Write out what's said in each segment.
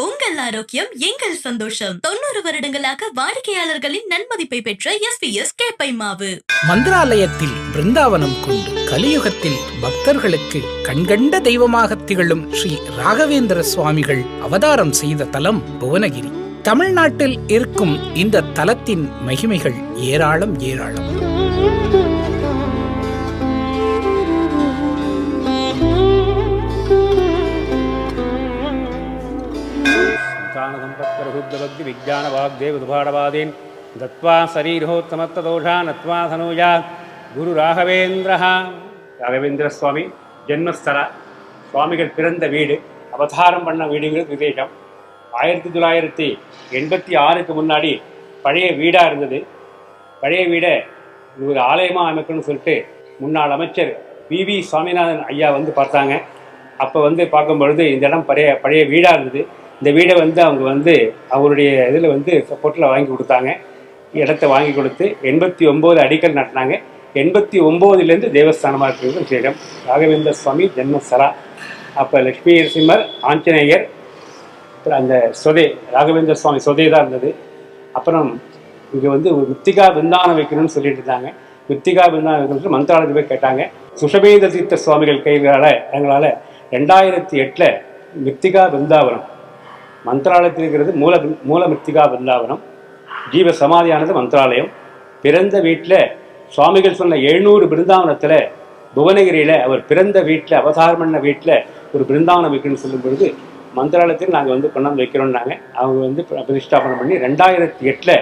உங்கள் ஆரோக்கியம் எங்கள் சந்தோஷம். தொண்ணூறு வருடங்களாக வாடிக்கையாளர்களின் நன்மதிப்பை பெற்ற எஸ் பி எஸ் கேப்பை மாவு மந்திராலயத்தில் பிருந்தாவனம் கொண்டு கலியுகத்தில் பக்தர்களுக்கு கண்கண்ட தெய்வமாக திகழும் ஸ்ரீ ராகவேந்திர சுவாமிகள் அவதாரம் செய்த தலம் புவனகிரி. தமிழ்நாட்டில் இருக்கும் இந்த தலத்தின் மகிமைகள் ஏராளம் ஏராளம். रुद्रभक्ति विज्ञानवाग्देवदुभाडवादीन् दत्त्वा शरीरोत्तमत्तदोषा नत्वा குரு ராகவேந்திரா ராகவேந்திர சுவாமி ஜென்மஸ்தல சுவாமிகள் பிறந்த வீடு। அவதாரம் பண்ண வீடுகள் விதேகம் ஆயிரத்தி தொள்ளாயிரத்தி எண்பத்தி ஆறுக்கு முன்னாடி பழைய வீடாக இருந்தது. பழைய வீடை ஒரு ஆலயமாக அமைக்கணும்னு சொல்லிட்டு முன்னாள் அமைச்சர் வி வி சுவாமிநாதன் ஐயா வந்து பார்த்தாங்க. அப்போ வந்து பார்க்கும் பொழுது இந்த இடம் பழைய பழைய வீடாக இருந்தது. இந்த வீடை வந்து அவங்க வந்து அவருடைய இதில் வந்து சப்போர்ட்டில் வாங்கி கொடுத்தாங்க. இடத்த வாங்கி கொடுத்து எண்பத்தி ஒம்பது அடிக்கல் நட்டினாங்க. எண்பத்தி ஒம்போதுலேருந்து தேவஸ்தானமாக இருக்கிறது இடம். ராகவேந்திர சுவாமி ஜென்மஸ்தலா அப்போ லக்ஷ்மி நரசிம்மர் ஆஞ்சநேயர் அப்புறம் அந்த சொதே ராகவேந்திர சுவாமி சொதே தான் இருந்தது. அப்புறம் இங்கே வந்து வித்திகா விந்தானம் வைக்கணும்னு சொல்லிட்டு இருந்தாங்க. வித்திகா விந்தானம் வைக்கணும் மந்திராலயத்தில் போய் கேட்டாங்க. சுஷபேத தீர்த்த சுவாமிகள் கைகளால் எங்களால் ரெண்டாயிரத்தி எட்டில் வித்திகா விருந்தாவனம் மந்திராலயத்தில் இருக்கிறது மூல மூல மிருத்திகா பிருந்தாவனம் ஜீவ சமாதியானது மந்திராலயம். பிறந்த வீட்டில் சுவாமிகள் சொன்ன எழுநூறு பிருந்தாவனத்தில் புவனகிரியில் அவர் பிறந்த வீட்டில் அவதாரம் பண்ண வீட்டில் ஒரு பிருந்தாவனம் வைக்கணும்னு சொல்லும் பொழுது மந்திராலயத்தில் நாங்கள் வந்து கொண்டாந்து வைக்கிறோம்னாங்க. அவங்க வந்து பிரதிஷ்டாபனம் பண்ணி ரெண்டாயிரத்தி எட்டில்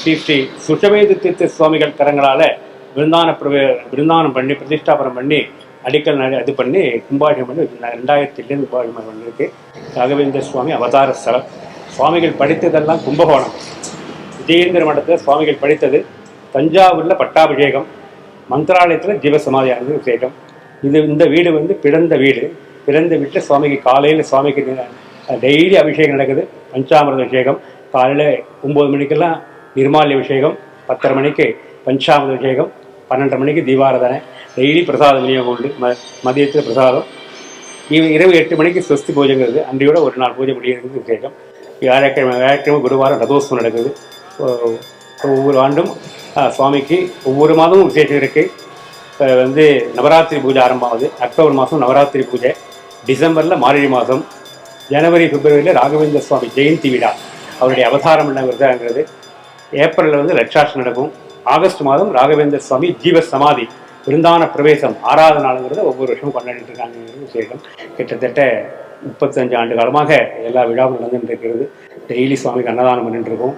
ஸ்ரீ ஸ்ரீ சுஷவேத தீர்த்த சுவாமிகள் கரங்களால் பிருந்தான பிரவே பிருந்தானம் பண்ணி பிரதிஷ்டாபனம் பண்ணி அடிக்கல் நடு இது பண்ணி கும்பாபிஷேகம் பண்ணி ரெண்டாயிரத்திலேருந்து கும்பாபிஷேகம் பண்ணியிருக்கு ராகவேந்திர சுவாமி அவதார ஸ்தலம். சுவாமிகள் படித்ததெல்லாம் கும்பகோணம். விஜயேந்திர மண்டலத்தில் சுவாமிகள் படித்தது தஞ்சாவூரில் பட்டாபிஷேகம் மந்திராலயத்தில் ஜீவசமாதியானது விஷேகம் இது இந்த வீடு வந்து பிறந்த வீடு. பிறந்த வீட்டில் சுவாமிக்கு காலையில் சுவாமிக்கு டெய்லி அபிஷேகம் நடக்குது. பஞ்சாமிரத அபிஷேகம் காலையில் ஒம்பது மணிக்கெல்லாம் நிர்மாலி அபிஷேகம் பத்தரை மணிக்கு பஞ்சாமிரத அபிஷேகம் பன்னெண்டரை மணிக்கு தீபாரதனை. டெய்லி பிரசாத விநியோகம் உண்டு. ம மதியத்தில் பிரசாதம். இரவு எட்டு மணிக்கு ஸ்வஸ்தி பூஜைங்கிறது அன்றையோட ஒரு நாள் பூஜை முடிகிறது விசேஷம். வியாழக்கிழமை வியாழக்கிழமை குருவாரம் ரதோத்சவம் நடக்குது. ஒவ்வொரு ஆண்டும் சுவாமிக்கு ஒவ்வொரு மாதமும் விசேஷம் இருக்குது வந்து நவராத்திரி பூஜை ஆரம்பமாகுது. அக்டோபர் மாதம் நவராத்திரி பூஜை. டிசம்பரில் மார்கழி மாதம். ஜனவரி பிப்ரவரியில் ராகவேந்திர சுவாமி ஜெயந்தி விழா. அவருடைய அவதாரம் என்ன ஏப்ரலில் வந்து லட்சாட்சி நடக்கும். ஆகஸ்ட் மாதம் ராகவேந்திர சுவாமி ஜீவ சமாதி விருந்தான பிரவேசம் ஆறாவது நாளுங்கிறத ஒவ்வொரு வருஷமும் கொண்டாடிட்டு இருக்காங்கிறது விசேஷம் கிட்டத்தட்ட முப்பத்தஞ்சு ஆண்டு காலமாக எல்லா விழாவும் நடந்துட்டு இருக்கிறது. டெய்லி சுவாமிக்கு அன்னதானம் பண்ணிட்டு இருக்கோம்.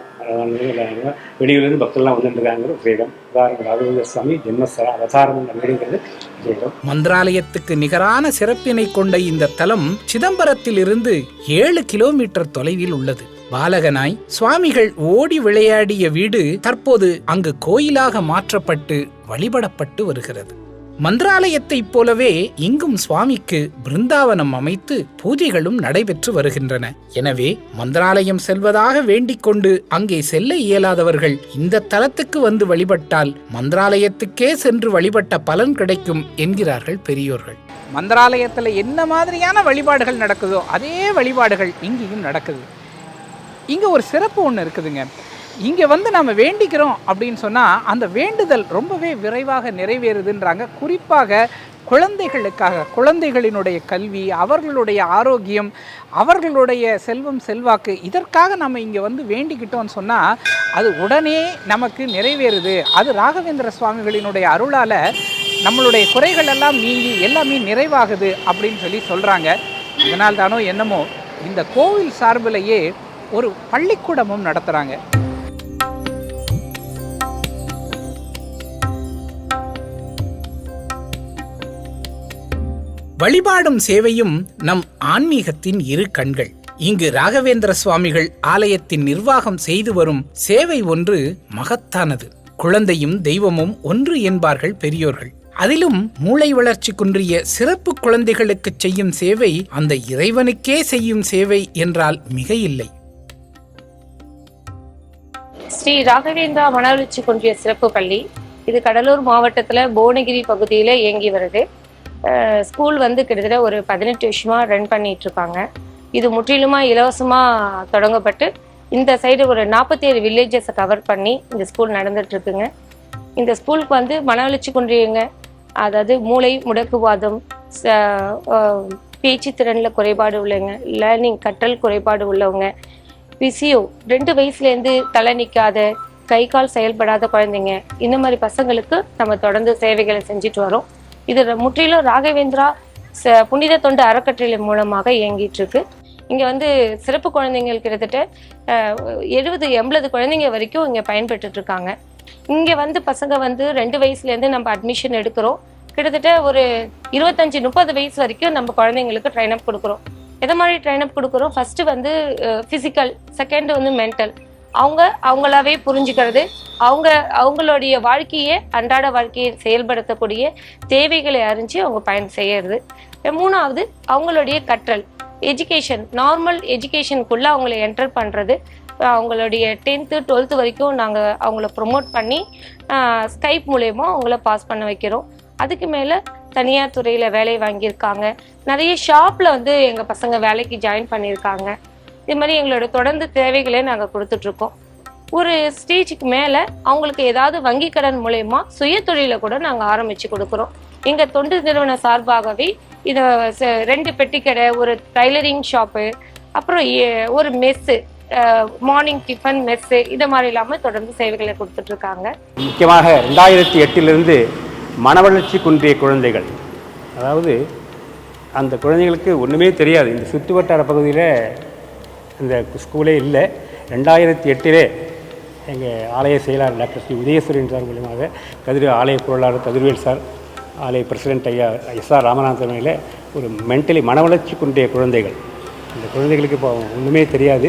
வெளியூர்லேருந்து பக்தர்லாம் வந்துட்டு வேதம் உதாரணம் ராகவேந்திர சுவாமி ஜென்மஸ்தல அவதாரம் அப்படிங்கிறது வேதம் மந்திராலயத்துக்கு நிகரான சிறப்பினை கொண்ட இந்த தலம் சிதம்பரத்தில் இருந்து ஏழு கிலோமீட்டர் தொலைவில் உள்ளது. பாலகனாய் சுவாமிகள் ஓடி விளையாடிய வீடு தற்போது அங்கு கோயிலாக மாற்றப்பட்டு வழிபடப்பட்டு வருகிறது. மந்திராலயத்தைப் போலவே இங்கும் சுவாமிக்கு பிருந்தாவனம் அமைத்து பூஜைகளும் நடைபெற்று வருகின்றன. எனவே மந்திராலயம் செல்வதாக வேண்டிக் கொண்டு அங்கே செல்ல இயலாதவர்கள் இந்த தலத்துக்கு வந்து வழிபட்டால் மந்திராலயத்துக்கே சென்று வழிபட்ட பலன் கிடைக்கும் என்கிறார்கள் பெரியோர்கள். மந்திராலயத்தில் என்ன மாதிரியான வழிபாடுகள் நடக்குதோ அதே வழிபாடுகள் இங்கேயும் நடக்குது. இங்கே ஒரு சிறப்பு ஒன்று இருக்குதுங்க. இங்கே வந்து நம்ம வேண்டிக்கிறோம் அப்படின்னு சொன்னால் அந்த வேண்டுதல் ரொம்பவே விரைவாக நிறைவேறுதுன்றாங்க. குறிப்பாக குழந்தைகளுக்காக குழந்தைகளினுடைய கல்வி அவர்களுடைய ஆரோக்கியம் அவர்களுடைய செல்வம் செல்வாக்கு இதற்காக நம்ம இங்கே வந்து வேண்டிக்கிட்டோம்னு சொன்னால் அது உடனே நமக்கு நிறைவேறுது. அது ராகவேந்திர சுவாமிகளினுடைய அருளால் நம்மளுடைய குறைகள் எல்லாம் நீங்கி எல்லாமே நிறைவாகுது அப்படின்னு சொல்லி சொல்கிறாங்க அதனால் தானோ என்னமோ இந்த கோவில் சார்பிலேயே ஒரு பள்ளிக்கூடமும் நடத்துகிறாங்க வழிபாடும் சேவையும் நம் ஆன்மீகத்தின் இரு கண்கள். இங்கு ராகவேந்திர சுவாமிகள் ஆலயத்தின் நிர்வாகம் செய்து வரும் சேவை ஒன்று மகத்தானது. குழந்தையும் தெய்வமும் ஒன்று என்பார்கள் பெரியோர்கள். அதிலும் மூளை வளர்ச்சி குன்றிய சிறப்பு குழந்தைகளுக்கு செய்யும் சேவை அந்த இறைவனுக்கே செய்யும் சேவை என்றால் மிக இல்லை ஸ்ரீ ராகவேந்திரா மனவளர்ச்சி குன்றிய சிறப்பு பள்ளி இது கடலூர் மாவட்டத்தில் புவனகிரி பகுதியில் இயங்கி வருது. ஸ்கூல் வந்து கிட்டத்தட்ட ஒரு பதினெட்டு வருஷமாக ரன் பண்ணிட்டு இருக்காங்க இது முற்றிலுமாக இலவசமாக தொடங்கப்பட்டு இந்த சைடு ஒரு நாற்பத்தேழு வில்லேஜஸை கவர் பண்ணி இந்த ஸ்கூல் நடந்துட்டு இருக்குங்க இந்த ஸ்கூலுக்கு வந்து மன வளர்ச்சி அதாவது மூளை முடக்குவாதம் ச- பேச்சு திறனில் குறைபாடு உள்ளவங்க லேர்னிங் கற்றல் குறைபாடு உள்ளவங்க பிசியோ ரெண்டு வயசுலேருந்து தலை நிற்காத கை கால் செயல்படாத குழந்தைங்க இந்த மாதிரி பசங்களுக்கு நம்ம தொடர்ந்து சேவைகளை செஞ்சுட்டு வரோம். இது முற்றிலும் ராகவேந்திரா ச- புனித தொண்டு அறக்கட்டளை மூலமாக இயங்கிட்டு இருக்கு இங்கே வந்து சிறப்பு குழந்தைங்கள் கிட்டத்தட்ட எழுபது எண்பது குழந்தைங்க வரைக்கும் இங்கே பயன்பெற்றுட்டு இருக்காங்க இங்கே வந்து பசங்க வந்து ரெண்டு வயசுலேருந்து நம்ம அட்மிஷன் எடுக்கிறோம். கிட்டத்தட்ட ஒரு இருபத்தஞ்சி முப்பது வயசு வரைக்கும் நம்ம குழந்தைங்களுக்கு ட்ரைன் அப் கொடுக்குறோம். எதை மாதிரி ட்ரைன் அப் கொடுக்குறோம்? ஃபர்ஸ்ட் வந்து ஃபிசிக்கல் செகண்ட் வந்து மென்டல் அவங்க அவங்களாவே புரிஞ்சுக்கிறது. அவங்க அவங்களுடைய வாழ்க்கையை அன்றாட வாழ்க்கையை செயல்படுத்தக்கூடிய தேவைகளை அறிஞ்சு அவங்க பயன் செய்யறது. மூணாவது அவங்களுடைய கற்றல். எஜுகேஷன் நார்மல் எஜுகேஷனுக்குள்ளே அவங்கள என்டர் பண்ணுறது அவங்களுடைய டென்த்து டுவெல்த்து வரைக்கும் நாங்கள் அவங்கள ப்ரொமோட் பண்ணி ஸ்கைப் மூலயமா அவங்கள பாஸ் பண்ண வைக்கிறோம். அதுக்கு மேலே தனியார் துறையில் வேலை வாங்கியிருக்காங்க. நிறைய ஷாப்பில் வந்து எங்கள் பசங்க வேலைக்கு ஜாயின் பண்ணியிருக்காங்க. இது மாதிரி எங்களோட தொடர்ந்து தேவைகளை நாங்கள் கொடுத்துட்ருக்கோம். ஒரு ஸ்டேஜுக்கு மேலே அவங்களுக்கு ஏதாவது வங்கி கடன் மூலயமா சுய தொழிலை கூட நாங்கள் ஆரம்பித்து கொடுக்குறோம். எங்கள் தொண்டு நிறுவன சார்பாகவே இதை ச- ரெண்டு பெட்டிக்கடை ஒரு டைலரிங் ஷாப்பு அப்புறம் ஒரு மெஸ்ஸு மார்னிங் டிஃபன் மெஸ்ஸு இது மாதிரி இல்லாமல் தொடர்ந்து சேவைகளை கொடுத்துட்ருக்காங்க. முக்கியமாக ரெண்டாயிரத்தி எட்டிலிருந்து மனவளர்ச்சி குன்றிய குழந்தைகள். அதாவது அந்த குழந்தைகளுக்கு ஒன்றுமே தெரியாது. இந்த சுற்று வட்டார பகுதியில் இந்த ஸ்கூலே இல்லை. ரெண்டாயிரத்தி எட்டிலே எங்கள் ஆலய செயலாளர் டாக்டர் ஸ்ரீ உதயசூரியன் சார் மூலியமாக கதிர் ஆலய பொருளாளர் கதிர்வேல் சார் ஆலய பிரசிடென்ட் ஐயா எஸ் ஆர் ராமநாதன் தலைமையில் ஒரு மென்டலி மனவளர்ச்சி குன்றிய குழந்தைகள். அந்த குழந்தைகளுக்கு இப்போ ஒன்றுமே தெரியாது.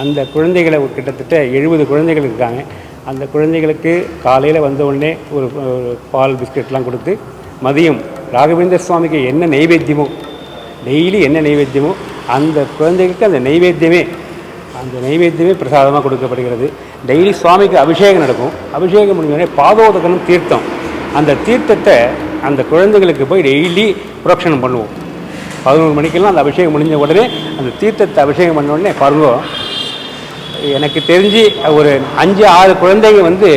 அந்த குழந்தைகளை ஒரு கிட்டத்தட்ட எழுபது குழந்தைகள் இருக்காங்க. அந்த குழந்தைகளுக்கு காலையில் வந்த உடனே ஒரு பால் பிஸ்கெட்லாம் கொடுத்து மதியம் ராகவேந்திர சுவாமிக்கு என்ன நைவேத்தியமோ டெய்லி என்ன நைவேத்தியமோ அந்த குழந்தைகளுக்கு அந்த நைவேத்தியமே அந்த நைவேத்தியமே பிரசாதமாக கொடுக்கப்படுகிறது. டெய்லி சுவாமிக்கு அபிஷேகம் நடக்கும். அபிஷேகம் முடிஞ்சோடனே பாதோதகனும் தீர்த்தம். அந்த தீர்த்தத்தை அந்த குழந்தைகளுக்கு போய் டெய்லி புரோக்ஷனம் பண்ணுவோம். பதினோரு மணிக்கெல்லாம் அந்த அபிஷேகம் முடிஞ்ச உடனே அந்த தீர்த்தத்தை அபிஷேகம் பண்ண உடனே பருவம் எனக்கு தெரிஞ்சு ஒரு அஞ்சு ஆறு குழந்தைங்க வந்து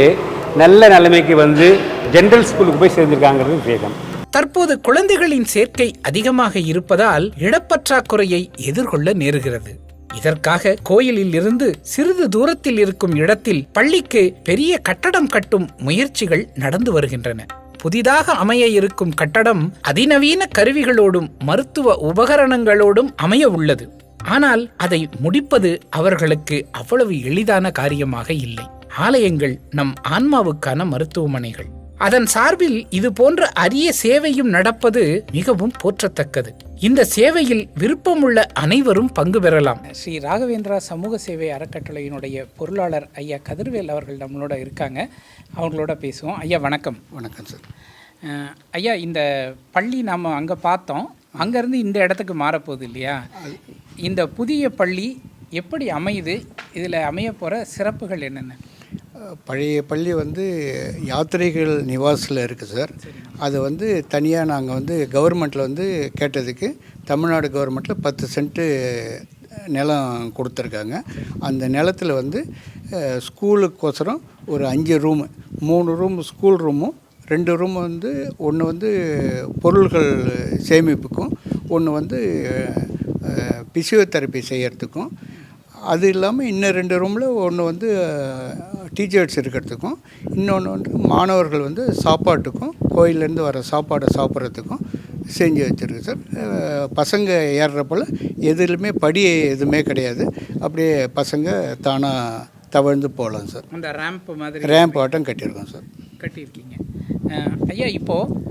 நல்ல நிலைமைக்கு வந்து ஜென்ரல் ஸ்கூலுக்கு போய் சேர்ந்துருக்காங்கிறது விசேஷம். தற்போது குழந்தைகளின் சேர்க்கை அதிகமாக இருப்பதால் இடப்பற்றாக்குறையை எதிர்கொள்ள நேருகிறது. இதற்காக கோயிலில் இருந்து சிறிது தூரத்தில் இருக்கும் இடத்தில் பள்ளிக்கு பெரிய கட்டடம் கட்டும் முயற்சிகள் நடந்து வருகின்றன. புதிதாக அமைய இருக்கும் கட்டடம் அதிநவீன கருவிகளோடும் மருத்துவ உபகரணங்களோடும் அமைய உள்ளது. ஆனால் அதை முடிப்பது அவர்களுக்கு அவ்வளவு எளிதான காரியமாக இல்லை. ஆலயங்கள் நம் ஆன்மாவுக்கான மருத்துவமனைகள். அதன் சார்பில் இது போன்ற அரிய சேவையும் நடப்பது மிகவும் போற்றத்தக்கது. இந்த சேவையில் விருப்பமுள்ள அனைவரும் பங்கு பெறலாம். ஸ்ரீ ராகவேந்திரா சமூக சேவை அறக்கட்டளையினுடைய பொருளாளர் ஐயா கதிர்வேல் அவர்கள் நம்மளோட இருக்காங்க. அவங்களோட பேசுவோம். ஐயா வணக்கம். வணக்கம் சார். ஐயா இந்த பள்ளி நாம் அங்கே பார்த்தோம். அங்கேருந்து இந்த இடத்துக்கு மாறப்போகுது இல்லையா? இந்த புதிய பள்ளி எப்படி அமையுது? இதில் அமைய போகிற சிறப்புகள் என்னென்ன? பழைய பள்ளி வந்து யாத்திரைகள் நிவாஸில் இருக்குது சார். அது வந்து தனியாக நாங்கள் வந்து கவர்மெண்ட்டில் வந்து கேட்டதுக்கு தமிழ்நாடு கவர்மெண்ட்டில் பத்து சென்ட்டு நிலம் கொடுத்துருக்காங்க. அந்த நிலத்தில் வந்து ஸ்கூலுக்கோசரம் ஒரு அஞ்சு ரூமு மூணு ரூம் ஸ்கூல் ரூமும் ரெண்டு ரூம் வந்து ஒன்று வந்து பொருள்கள் சேமிப்புக்கும் ஒன்று வந்து பிசியோதெரப்பி செய்கிறதுக்கும் அது இல்லாமல் இன்னும் ரெண்டு ரூமில் ஒன்று வந்து டீச்சர்ஸ் இருக்கிறதுக்கும் இன்னொன்று வந்து மாணவர்கள் வந்து சாப்பாட்டுக்கும் கோயிலேருந்து வர சாப்பாடை சாப்பிட்றதுக்கும் செஞ்சு வச்சுருக்கு சார். பசங்க ஏறுறப்போல எதுலையுமே படி எதுவுமே கிடையாது. அப்படியே பசங்க தானாக தவழ்ந்து போகலாம் சார். அந்த ரேம்ப் மாதிரி ரேம்ப் ஆட்டம் கட்டியிருக்கோம் சார். கட்டியிருக்கீங்க. ஐயா இப்போது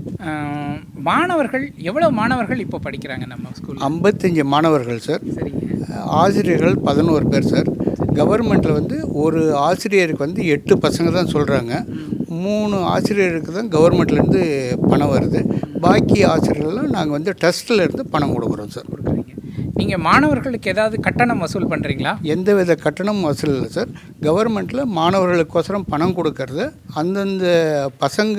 மாணவர்கள் எவ்வளோ மாணவர்கள் இப்போ படிக்கிறாங்க நம்ம ஸ்கூலில்? ஐம்பத்தஞ்சு மாணவர்கள் சார். ஆசிரியர்கள் பதினோரு பேர் சார். கவர்மெண்ட்டில் வந்து ஒரு ஆசிரியருக்கு வந்து எட்டு பசங்க தான் சொல்கிறாங்க மூணு ஆசிரியருக்கு தான் கவர்மெண்ட்லேருந்து பணம் வருது. பாக்கி ஆசிரியர்கள்லாம் நாங்கள் வந்து ட்ரஸ்ட்டில் இருந்து பணம் கொடுக்குறோம் சார். நீங்கள் மாணவர்களுக்கு ஏதாவது கட்டணம் வசூல் பண்ணுறீங்களா எந்தவித கட்டணமும் வசூல் இல்லை சார் கவர்மெண்ட்டில் மாணவர்களுக்கோசரம் பணம் கொடுக்கறது அந்தந்த பசங்க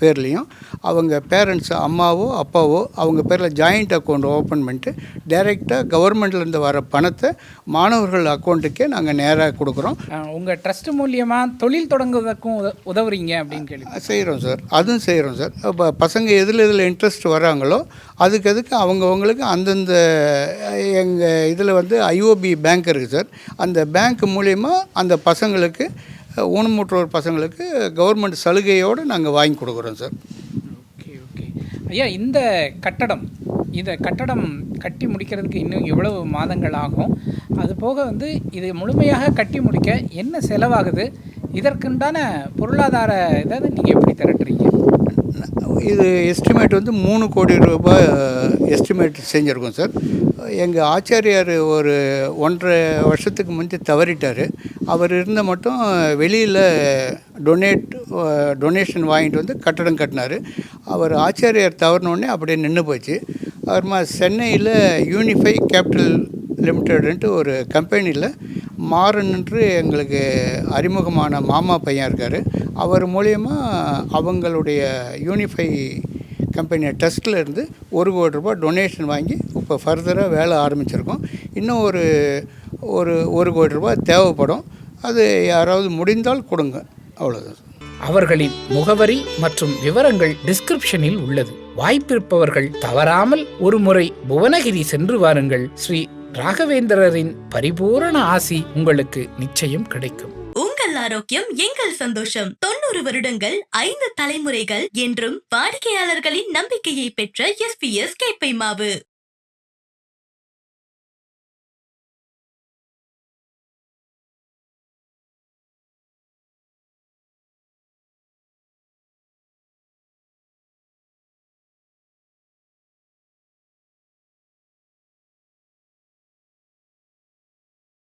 பேர்லேயும் அவங்க பேரண்ட்ஸ் அம்மாவோ அப்பாவோ அவங்க பேரில் ஜாயிண்ட் அக்கௌண்ட் ஓப்பன் பண்ணிட்டு டைரெக்டாக கவர்மெண்ட்லேருந்து வர பணத்தை மாணவர்கள் அக்கௌண்ட்டுக்கே நாங்கள் நேராக கொடுக்குறோம். அஹ், உங்க ட்ரஸ்ட் மூலியமா தொழில் தொடங்குவதற்கும் உத- உதவுறீங்க அப்படின்னு கேள்வி. செய்கிறோம் சார் அதுவும் செய்கிறோம் சார் இப்போ பசங்க எதில் எதில் இன்ட்ரெஸ்ட் வராங்களோ அதுக்கு அதுக்கு அவங்கவுங்களுக்கு அந்தந்த எங்கள் இதில் வந்து ஐஓபி பேங்க் இருக்குது சார். அந்த பேங்க் மூலயமா அந்த பசங்களுக்கு ஊனமுற்றோர் பசங்களுக்கு கவர்மெண்ட் சலுகையோடு நாங்கள் வாங்கி கொடுக்குறோம் சார். Okay okay. ஐயா இந்த கட்டடம் இந்த கட்டடம் கட்டி முடிக்கிறதுக்கு இன்னும் எவ்வளவு மாதங்கள் ஆகும். அது போக வந்து இது முழுமையாக கட்டி முடிக்க என்ன செலவாகுது? இதற்குண்டான பொருளாதார இதை நீங்கள் எப்படி திரட்டுறீங்க? இது எஸ்டிமேட் வந்து மூணு கோடி ரூபாய் எஸ்டிமேட் செஞ்சுருக்கோம் சார். எங்கள் ஆச்சாரியார் ஒரு ஒன்றரை வருஷத்துக்கு முந்தி தவறிட்டார். அவர் இருந்த மட்டும் வெளியில் டொனேட் டொனேஷன் வாங்கிட்டு வந்து கட்டடம் கட்டினார். அவர் ஆச்சாரியார் தவறினோடனே அப்படியே நின்று போச்சு. அப்புறமா சென்னையில் யூனிஃபை கேபிட்டல் லிமிட்டடுன்ட்டு ஒரு கம்பெனியில் மாறன்ன்று எங்களுக்கு அறிமுகமான மாமா பையன் இருக்கார். அவர் மூலயமா அவங்களுடைய யூனிஃபை கம்பெனியை டெஸ்ட்டில் இருந்து ஒரு கோடி ரூபா டொனேஷன் வாங்கி இப்போ ஃபர்தராக வேலை ஆரம்பிச்சிருக்கோம். இன்னும் ஒரு ஒரு ஒரு கோடி ரூபாய் தேவைப்படும். அது யாராவது முடிந்தால் கொடுங்க. அவ்வளோதான் அவர்களின் முகவரி மற்றும் விவரங்கள் டிஸ்கிரிப்ஷனில் உள்ளது. வாய்ப்பிருப்பவர்கள் தவறாமல் ஒருமுறை புவனகிரி சென்று வாருங்கள். ஸ்ரீ ராகவேந்திரரின் பரிபூரண ஆசி உங்களுக்கு நிச்சயம் கிடைக்கும். உங்கள் ஆரோக்கியம் எங்கள் சந்தோஷம். தொண்ணூறு வருடங்கள் ஐந்து தலைமுறைகள் என்றும் வாடிக்கையாளர்களின் நம்பிக்கையை பெற்ற எஸ் பி எஸ் கேப்பை மாவு.